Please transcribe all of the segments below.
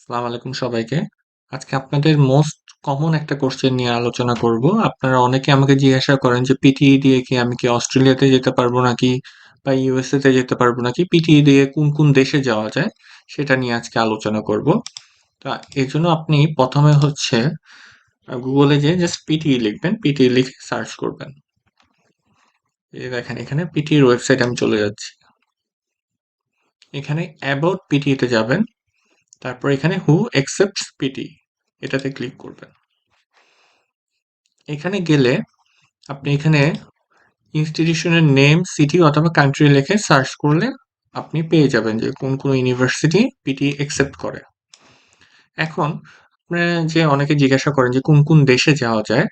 আসসালামু আলাইকুম সবাইকে। আজকে আপনাদের মোস্ট কমন একটা কোশ্চেন নিয়ে আলোচনা করব। আপনারা অনেকে আমাকে জিজ্ঞাসা করেন যে পিটিই দিয়ে কি আমি কি অস্ট্রেলিয়াতে যেতে পারব নাকি বা ইউএসএ তে যেতে পারব নাকি? পিটিই দিয়ে কোন, কোন দেশে যাওয়া যায় সেটা নিয়ে আজকে আলোচনা করব। তো জন্য আপনি প্রথমে হচ্ছে গুগলে যেয়ে জাস্ট পিটিই লিখবেন। পিটিই লিখে সার্চ করবেন। এই দেখেন এখানে পিটিইর ওয়েবসাইট আমি চলে যাচ্ছি। এখানে অ্যাবাউট পিটিই তে যাবেন। তারপর এখানে হু অ্যাকসেপ্টস পিটি এটাতে ক্লিক করবেন। এখানে গেলে আপনি এখানে ইনস্টিটিউশনের নেম সিটি অথবা কান্ট্রি লিখে সার্চ করলে আপনি পেয়ে যাবেন যে কোন কোন ইউনিভার্সিটি পিটি অ্যাকসেপ্ট করে। এখন আপনারা যে অনেকে জিজ্ঞাসা করেন যে কোন কোন দেশে যাওয়া যায়,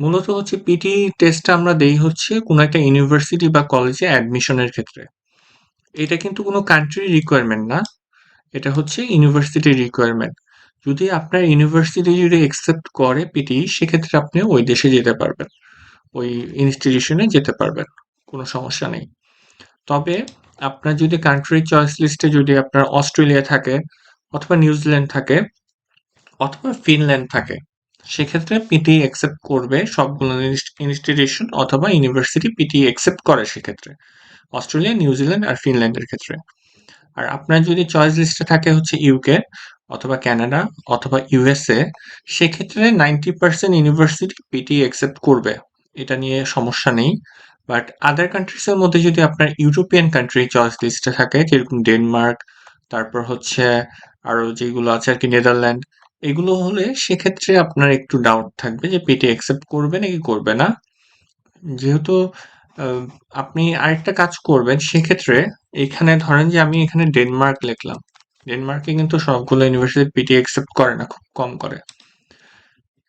মূলত হচ্ছে পিটি টেস্টটা আমরা দেই হচ্ছে কোনো একটা ইউনিভার্সিটি বা কলেজে অ্যাডমিশনের ক্ষেত্রে। এটা কিন্তু কোনো কান্ট্রি রিকোয়ারমেন্ট না। এটা হচ্ছে ইউনিভার্সিটির রিকোয়ারমেন্ট যদি আপনার ইউনিভার্সিটি যদি অ্যাকসেপ্ট করে পিটি সেক্ষেত্রে আপনি ওই দেশে যেতে পারবেন। ওই ইনস্টিটিউশনে যেতে পারবেন, কোনো সমস্যা নেই। তবে আপনার যদি কান্ট্রি চয়েস লিস্টে যদি আপনার অস্ট্রেলিয়া থাকে, অথবা নিউজিল্যান্ড থাকে, অথবা ফিনল্যান্ড থাকে, সেক্ষেত্রে পিটি অ্যাকসেপ্ট করবে সবগুলো ইনস্টিটিউশন অথবা ইউনিভার্সিটি পিটি অ্যাকসেপ্ট করে সেক্ষেত্রে। অস্ট্রেলিয়া নিউজিল্যান্ড আর ফিনল্যান্ডের ক্ষেত্রে। আর আপনার যদি চয়েস লিস্টে থাকে হচ্ছে ইউকে অথবা ক্যানাডা অথবা ইউএসএ সেক্ষেত্রে ninety percent university PT accept করবে। এটা নিয়ে সমস্যা নেই। বাট আদার কান্ট্রিজের মধ্যে যদি আপনার ইউরোপিয়ান কান্ট্রি চয়েস লিস্টে থাকে, যেরকম ডেনমার্ক তারপর হচ্ছে আরও যেগুলো আছে আর কি নেদারল্যান্ড এগুলো হলে সেক্ষেত্রে আপনার একটু ডাউট থাকবে যে পিটি অ্যাকসেপ্ট করবে নাকি করবে না। যেহেতু আপনি আরেকটা কাজ করবেন, সেক্ষেত্রে এখানে ধরেন যে আমি এখানে ডেনমার্ক লিখলাম। ডেনমার্কে কিন্তু সবগুলো ইউনিভার্সিটি পিটি অ্যাকসেপ্ট করে না, খুব কম করে।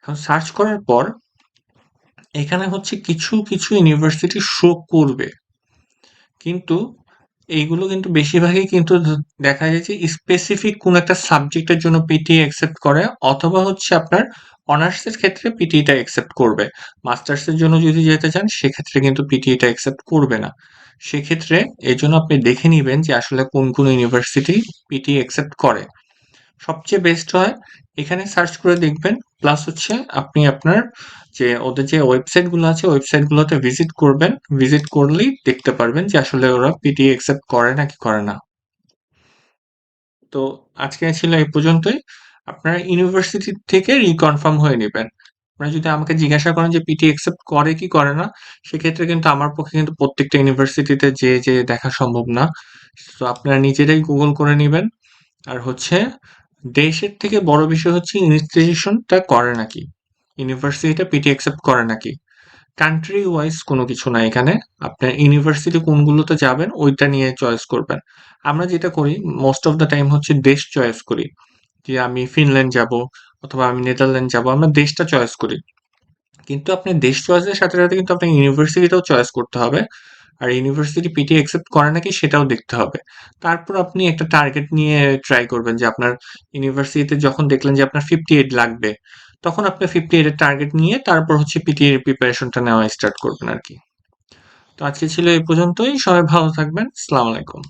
এখন সার্চ করার পর এখানে হচ্ছে কিছু কিছু ইউনিভার্সিটি শো করবে। কিন্তু এইগুলো কিন্তু বেশিরভাগই কিন্তু দেখা যায় যে স্পেসিফিক কোন একটা সাবজেক্টের জন্য পিটি অ্যাকসেপ্ট করে, অথবা হচ্ছে আপনার অনার্সের ক্ষেত্রে পিটিটা অ্যাকসেপ্ট করবে। মাস্টার্সের জন্য যদি যেতে চান, সেক্ষেত্রে কিন্তু পিটিটা অ্যাকসেপ্ট করবে না। সেক্ষেত্রে এই জন্য আপনি দেখে নেবেন যে আসলে কোন কোন ইউনিভার্সিটি পিটি অ্যাকসেপ্ট করে। সবচেয়ে বেস্ট হয়, এখানে সার্চ করে দেখবেন প্লাস হচ্ছে আপনি আপনার যে ওদের যে ওয়েবসাইটগুলো আছে ওয়েবসাইটগুলোতে ভিজিট করবেন। ভিজিট করলেই দেখতে পারবেন যে আসলে ওরা পিটি অ্যাকসেপ্ট করে নাকি করে না। তো আজকে ছিল এই পর্যন্তই। আপনারা ইউনিভার্সিটি থেকে রিকনফার্ম হয়ে নেবেন। আপনারা যদি আমাকে জিজ্ঞাসা করেন যে পিটি অ্যাকসেপ্ট করে কি করে না, সেক্ষেত্রে কিন্তু আমার পক্ষে কিন্তু প্রত্যেকটা ইউনিভার্সিটিতে যে যে দেখা সম্ভব না। তো আপনারা নিজেরাই গুগল করে নেবেন। আর হচ্ছে, দেশের থেকে বড় বিষয় হচ্ছে ইনস্টিটিউশনটা করে নাকি? ইউনিভার্সিটিটা পিটি অ্যাকসেপ্ট করে নাকি? কান্ট্রি ওয়াইজ কোনো কিছু না এখানে। আপনার ইউনিভার্সিটি কোনগুলোতে যাবেন, ওইটা নিয়ে চয়েস করবেন। আমরা যেটা করি মোস্ট অফ দ্য টাইম হচ্ছে দেশ চয়েস করি। যে আমি ফিনল্যান্ড যাব অথবা আমি নেদারল্যান্ড যাব, আমরা দেশটা চয়েস করি। কিন্তু আপনি দেশ চয়েসের সাথে সাথে কিন্তু আপনার ইউনিভার্সিটিটাও চয়েস করতে হবে। আর ইউনিভার্সিটি পিটি অ্যাকসেপ্ট করে নাকি সেটাও দেখতে হবে। তারপর আপনি একটা টার্গেট নিয়ে ট্রাই করবেন যে আপনার ইউনিভার্সিটিতে যখন দেখলেন যে আপনার ফিফটি এইট লাগবে, তখন আপনি ফিফটি এইটের টার্গেট নিয়ে তারপর হচ্ছে পিটি এর প্রিপারেশনটা নেওয়া স্টার্ট করবেন আর কি তো আজকে ছিল এই পর্যন্তই। সবাই ভালো থাকবেন। আলাইকুম।